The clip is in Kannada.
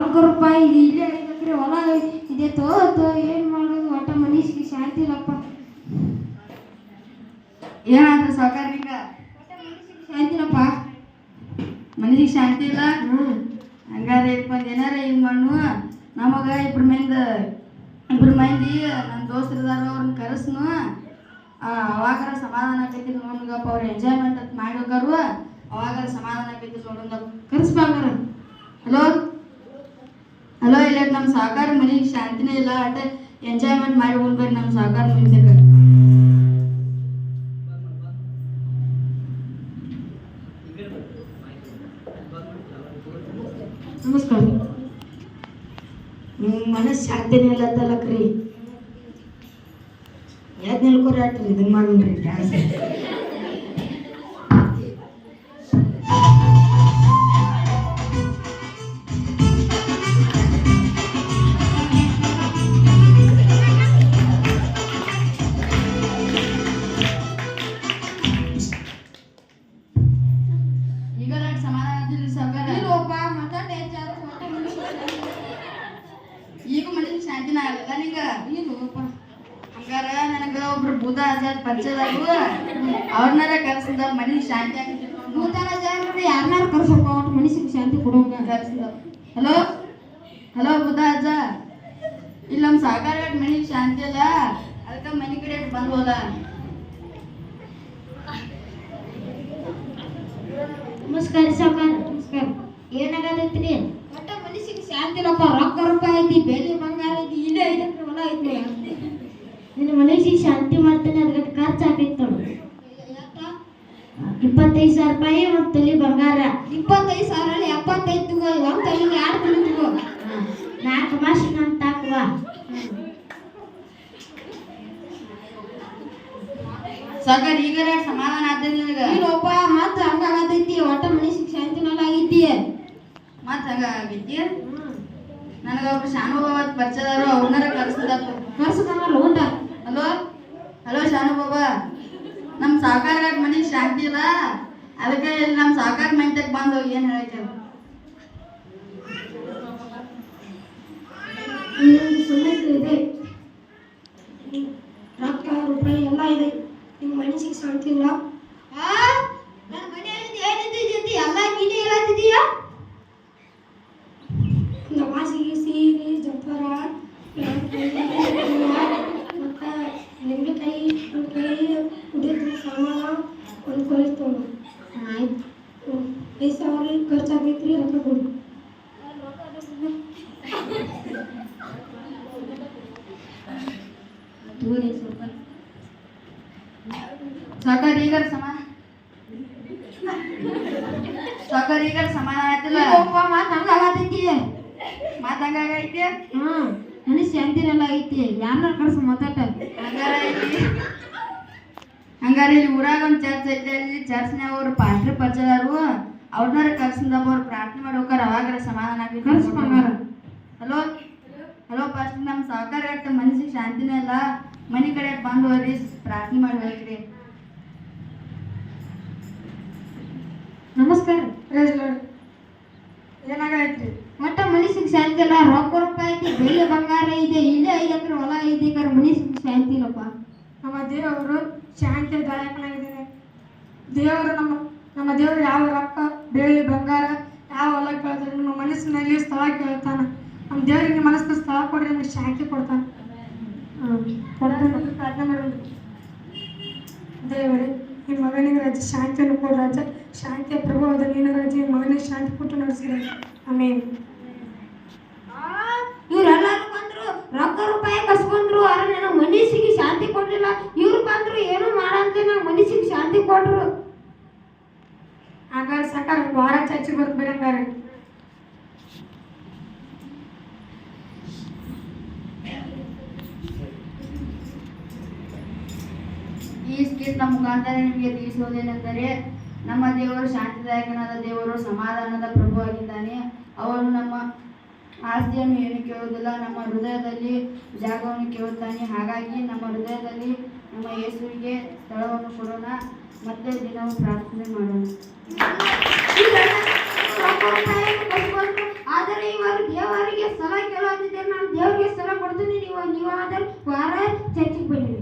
ನಾಲ್ಕು ರೂಪಾಯಿ ಇಲ್ಲೇ ಐದು ಎಕರೆ ಹೊಲ ಇದೆ. ತೋ ತೋ ಏನು ಮಾಡೋದು? ಒಟ್ಟ ಮನಸ್ಸಿಗೆ ಶಾಂತಿ ಇಲ್ಲಪ್ಪ ಏನಾದ್ರು ಮನಸ್ಸಿಗೆ ಶಾಂತಿ ಇಲ್ಲಪ್ಪ ಮನಸಿಗೆ ಶಾಂತಿ ಇಲ್ಲ? ಹಂಗಾದ್ರೆ ಇಟ್ಕೊಂಡು ಏನಾರ ಹಿಂಗ್ ಮಣ್ಣು ನಮಗ ಇಬ್ರು ಮೈಂದ ಇಬ್ರು ಮಂದಿ ನನ್ನ ದೋಸ್ತರದಾರ ಅವ್ರನ್ನ ಕರೆಸ್ನು ಅವಾಗಾರ ಸಮಾಧಾನ ಆಗ್ತೈತಿ ನೋಡ್ಗಪ್ಪ ಅವ್ರು ಎಂಜಾಯ್ಮೆಂಟ್ ಅಂತ ಮಾಡಿ ಹೋಗಾರು. ಅವಾಗಾರ ಸಮಾಧಾನ ಆಗ್ತೈತಿ ನೋಡಂಗ ಕರೆಸ್ಬಾಗಾರ ಇಲ್ಲ ನಮ್ಮ ಸಾಕಾರ ಮನೆಗೆ ಶಾಂತಿನೇ ಇಲ್ಲ ಅಟ ಎಂಜಾಯ್ಮೆಂಟ್ ಮಾಡಿ ಹೋಗ್ಬೇಕು ನಮ್ಮ ಸಾಕಾರ ಮನೆದಾಗ ನಮಸ್ಕಾರ. ನಿಮ್ಮ ಮನಸ್ಸು ಶಾಂತಿನೇ ಇಲ್ಲ ತಲಕ್ರಿ ಯಾವ್ದು ನಿಲ್ಕೋರಿ ಆಟ್ರಿ ಇದನ್ನ ಮಾಡ್ರಿ. ಡ್ಯಾನ್ಸ್ ಮನೆಗೆ ಶಾಂತಿನ ಆಗಲ್ಲ ನಿಂಗ ಇಲ್ಲಪ್ಪ ಹಂಗಾರ ನನಗ ಒಬ್ರು ಬೂದ ಆಜಾದ್ ಪರಿಚಯದಾರು ಅವ್ರನ್ನಾರ ಕರ್ಸಿದ ಮನಿ ಶಾಂತಿ ಆಗಿ ಭೂತಾನ ಜಾಗ್ರೆ ಯಾರನ್ನಾರ ಕರ್ಸಪ್ಪ? ಒಟ್ಟು ಮನಸ್ಸಿಗೆ ಶಾಂತಿ ಕೊಡೋಂಗ ಕರ್ಸಿದ. ಹಲೋ? ಹಲೋ ಬುಧ ಅಜ್ಜ ಇಲ್ಲಿ ನಮ್ಮ ಸಾಕಾರ ಮನೆಗೆ ಶಾಂತಿ ಅಲ್ಲ ಅದಕ್ಕೆ ಮನೆ ಕಡೆ ಬಂದ್ ಹೋದ? ನಮಸ್ಕಾರ ಸಾವ್ಕಾರ ನಮಸ್ಕಾರ. ಏನಾಗತೈತ್ರಿ? ಒಟ್ಟ ಮನಸ್ಸಿಗೆ ಶಾಂತಿ ಇಲ್ಲಪ್ಪ. ರೊಕ್ಕ ರೂಪಾಯಿ ಐತಿ ಬೆಲೆ ಬಂಗಾರ ಐತಿ ಐತಿ ನಿನ್ನ ಮನಸ್ಸಿಗೆ ಶಾಂತಿ ಮಾಡ್ತಾನೆ ಅದಕ್ಕೆ ಖರ್ಚು ಆಗೈತೆ ನೋಡು? ಇಪ್ಪತ್ತೈದು ಸಾವಿರ ರೂಪಾಯಿ ಮತ್ತು ತಲಿ ಬಂಗಾರ. ಇಪ್ಪತ್ತೈದು ಸಾವಿರ ಅಲ್ಲಿ ಎಪ್ಪತ್ತೈದು ತಗೋ ಒಂದು ತಲೆಗೆ ಎರಡು ತಲೆ ತಗೋ ನಾಲ್ಕು ಮಾಸ ಅಂತ ತಾಕುವ. ಸಾಕಾರ ಈಗ ಸಮಾಧಾನ ಆದ್ರೆ ನಿನಗ? ಇಲ್ಲಪ್ಪ ಮತ್ತೆ ಹಂಗಾಗತೈತಿ ಒಟ್ಟ ಮನಸ್ಸಿಗೆ ಶಾಂತಿ ಮೇಲೆ ಆಗಿದ್ದೀಯ. ಮತ್ತೆ ಹಂಗ ಆಗೈತಿ ನನಗ ಒಬ್ರು ಶಾನುಭಾವ ಪರಿಚಯದಾರು ಅವ್ರನ್ನಾರ ಕರ್ಸಿದ ಕರ್ಸಕಲ್ಲ ಉಂಟ ಹಲೋ ಹಲೋ ಶಾನುಭಾವ? ನಮ್ಮ ಸಾಕಾರ ಮನೆಗೆ ಶಾಂತಿ ಇಲ್ಲ. ಅದಕ್ಕೆ ಇಲ್ಲಿ ನಮ್ಮ ಸಾಕಾರ ಮೆಂಟಕ್ಕೆ ಬಂದು ಏನು ಹೇಳ್ತೇವೆ ಸಮಸ್ಯೆ ಇದೆ. ರೊಕ್ಕ ರೂಪಾಯಿ ಎಲ್ಲ ಇದೆ. ನಿಮ್ಮ ಮನಸ್ಸಿಗೆ ಶಾಂತಿ ಇಲ್ಲ. సకరీగర్ సమాన సకరీగర్ సమాన అయితే కోపమా నన్ను అలా తింటే ಕೊಲಿ ಹ್ಮ್ ನನಗೆ ಶಾಂತಿನೆಲ್ಲ ಐತಿ. ಯಾರ ಕರ್ಸು ಮಾತಾಟ ಹಂಗಾರ ಇಲ್ಲಿ ಹಂಗಾರ ಇಲ್ಲಿ ಊರಾಗ ಒಂದು ಚರ್ಚ್ ಐತೆ. ಅಲ್ಲಿ ಚರ್ಚ್ನಾಗ ಅವ್ರು ಪಾಸ್ಟ್ರ್ ಪರಿಚಯದಾರು ಅವ್ರನ್ನಾರ ಕರ್ಸಿಂದ ಅವ್ರು ಪ್ರಾರ್ಥನೆ ಮಾಡಿ ಹೋಗಾರ ಅವಾಗಾರ ಸಮಾಧಾನ ಆಗೈತಿ ಕರ್ಸು ಬಂಗಾರ ಹಲೋ? ಹಲೋ ಫಸ್ಟ್ ನಮ್ಮ ಸಹಕಾರ ಗಟ್ಟ ಮನಸ್ಸಿಗೆ ಶಾಂತಿನೇ ಇಲ್ಲ. ಮನೆ ಕಡೆ ಬಂದು ಹೋಗ್ರಿ ಪ್ರಾರ್ಥನೆ ಮಾಡಿ ಹೋಗ್ರಿ. ನಮಸ್ಕಾರ. ಏನಾಗೈತ್ರಿ? ಮನಸ್ಸಿಗೆ ಶಾಂತಿ ಇಲ್ಲ ರೊಕ್ಕ ರೂಪಾಯಿ ಐತಿ ಬೆಳ್ಳಿ ಬಂಗಾರ ಇದೆ ಇಲ್ಲೇ ಐದು ಎಕರೆ ಹೊಲ ಐತಿ ಕರೆ ಮನಸ್ಸಿಗೆ ಶಾಂತಿ ಇಲ್ಲಪ್ಪ. ನಮ್ಮ ದೇವರು ಶಾಂತಿದಾಯಕನಾಗಿದ್ದಾನೆ ದೇವರು ನಮ್ಮ ನಮ್ಮ ದೇವರು ಯಾವ ರೊಕ್ಕ ಬೆಳ್ಳಿ ಬಂಗಾರ ಯಾವ ಹೊಲ ಕೇಳ್ತಾರೆ ನಮ್ಮ ಮನಸ್ಸಿನಲ್ಲಿ ಸ್ಥಳ ಕೇಳ್ತಾನೆ. ನಮ್ಮ ದೇವರಿಗೆ ಮನಸ್ಸಿನ ಸ್ಥಳ ಕೊಡ್ರಿ ನಿಮಗೆ ಶಾಂತಿ ಕೊಡ್ತಾನೆ. ಪ್ರಾರ್ಥನೆ ಮಾಡೋದು. ದೇವರೇ ಈ ಮಗನಿಗೆ ರಾಜ ಶಾಂತಿಯನ್ನು ಕೊಡು ರಾಜ ಶಾಂತಿಯ ಪ್ರಭಾವದ ನೀನು ರಾಜ ನಿಮ್ಮ ಮಗನಿಗೆ ಶಾಂತಿ ಕೊಟ್ಟು ನಡೆಸಿದ. ಆಮೇಲೆ ಇವ್ರೆಲ್ಲಾರು ಬಂದ್ರು ರೊಕ್ಕ ರೂಪಾಯಿ ಕಸ್ಕೊಂಡ್ರು ಆದ್ರೆ ಏನೋ ಮನಸ್ಸಿಗೆ ಶಾಂತಿ ಕೊಡ್ಲಿಲ್ಲ. ಇವ್ರು ಬಂದ್ರು ಏನು ಮಾಡಂತ ನಂಗೆ ಮನಸ್ಸಿಗೆ ಶಾಂತಿ ಕೊಟ್ರು. ಹಂಗಾರೆ ಸಾಕಾರ ವಾರ ಚಾಚಿ ಬರ್ತಾರೆ ಹಂಗಾರೆ. ಈ ಸ್ಕಿಟ್ ನಮ್ಮ ಮುಖಾಂತರ ನಿಮಗೆ ತಿಳಿಸುವುದೇನೆಂದರೆ ನಮ್ಮ ದೇವರು ಶಾಂತಿದಾಯಕನಾದ ದೇವರು ಸಮಾಧಾನದ ಪ್ರಭುವಾಗಿದ್ದಾನೆ. ಅವರು ನಮ್ಮ ಆಸ್ತಿಯನ್ನು ಏನು ಕೇಳುವುದಿಲ್ಲ, ನಮ್ಮ ಹೃದಯದಲ್ಲಿ ಜಾಗವನ್ನು ಕೇಳುತ್ತಾನೆ. ಹಾಗಾಗಿ ನಮ್ಮ ಹೃದಯದಲ್ಲಿ ನಮ್ಮ ಯೇಸುವಿಗೆ ಸ್ಥಳವನ್ನು ಕೊಡೋಣ, ಮತ್ತೆ ದಿನವೂ ಪ್ರಾರ್ಥನೆ ಮಾಡೋಣ. ಆದರೆ ದೇವರಿಗೆ ಸ್ಥಳ ಕೇಳುತ್ತಿದ್ದೇನೆ ನಾನು ದೇವರಿಗೆ ಸ್ಥಳ ಕೊಡ್ತೀನಿ. ನೀವು ನೀವಾದರೂ ವಾರ ಚರ್ಚಿಗೆ ಬನ್ನಿ.